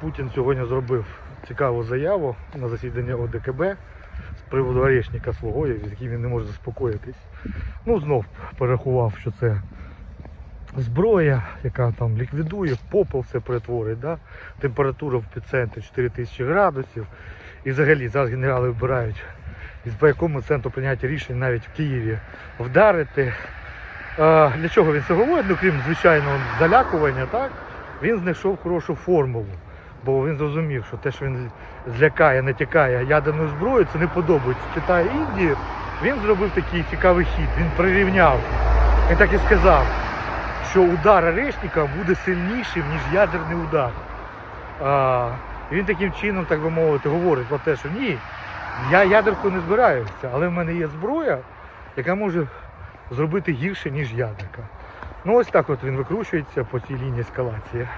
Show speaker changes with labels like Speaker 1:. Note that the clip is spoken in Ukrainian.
Speaker 1: Путін сьогодні зробив цікаву заяву на засідання ОДКБ з приводу орешника свого, з яким він не може заспокоїтись. Ну, знов порахував, що це зброя, яка там ліквідує, попел все перетворить. Да? Температура в епіцентрі 4000 градусів. І взагалі зараз генерали вибирають, із якому центру прийняття рішень навіть в Києві вдарити. Для чого він це говорить? Ну, крім звичайного залякування, так? Він знайшов хорошу формулу. Бо він зрозумів, що те, що він злякає, натякає ядерною зброєю, це не подобається Китаю Індії. Він зробив такий цікавий хід. Він прирівняв. Він так і сказав, що удар Орешника буде сильнішим, ніж ядерний удар. А, він таким чином, так би мовити, говорить про те, що ні, я ядерку не збираюся, але в мене є зброя, яка може зробити гірше, ніж ядерка. Ну ось так от він викручується по цій лінії ескалації.